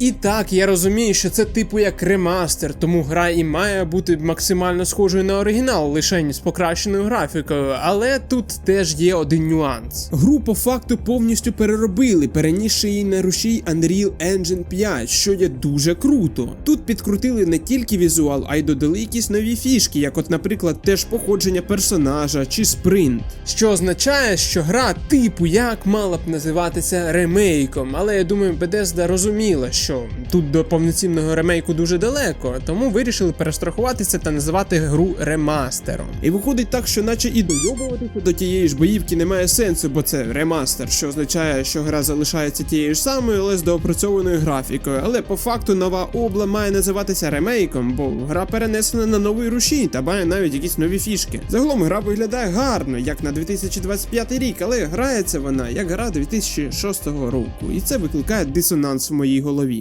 І так, я розумію, що це типу як ремастер, тому гра і має бути максимально схожою на оригінал, лише з покращеною графікою, але тут теж є один нюанс. Гру по факту повністю переробили, перенісши її на рушій Unreal Engine 5, що є дуже круто. Тут підкрутили не тільки візуал, а й додали якісь нові фішки, як от, наприклад, теж походження персонажа чи спринт. Що означає, що гра типу як мала б називатися ремейком, але я думаю, Bethesda розуміла, що тут до повноцінного ремейку дуже далеко, тому вирішили перестрахуватися та називати гру ремастером. І виходить так, що наче і дойобуватися до тієї ж боївки немає сенсу, бо це ремастер, що означає, що гра залишається тією ж самою, але з доопрацьованою графікою. Але по факту нова обла має називатися ремейком, бо гра перенесена на новий рушій та має навіть якісь нові фішки. Загалом гра виглядає гарно, як на 2025 рік, але грається вона як гра 2006 року, і це викликає дисонанс в моїй голові.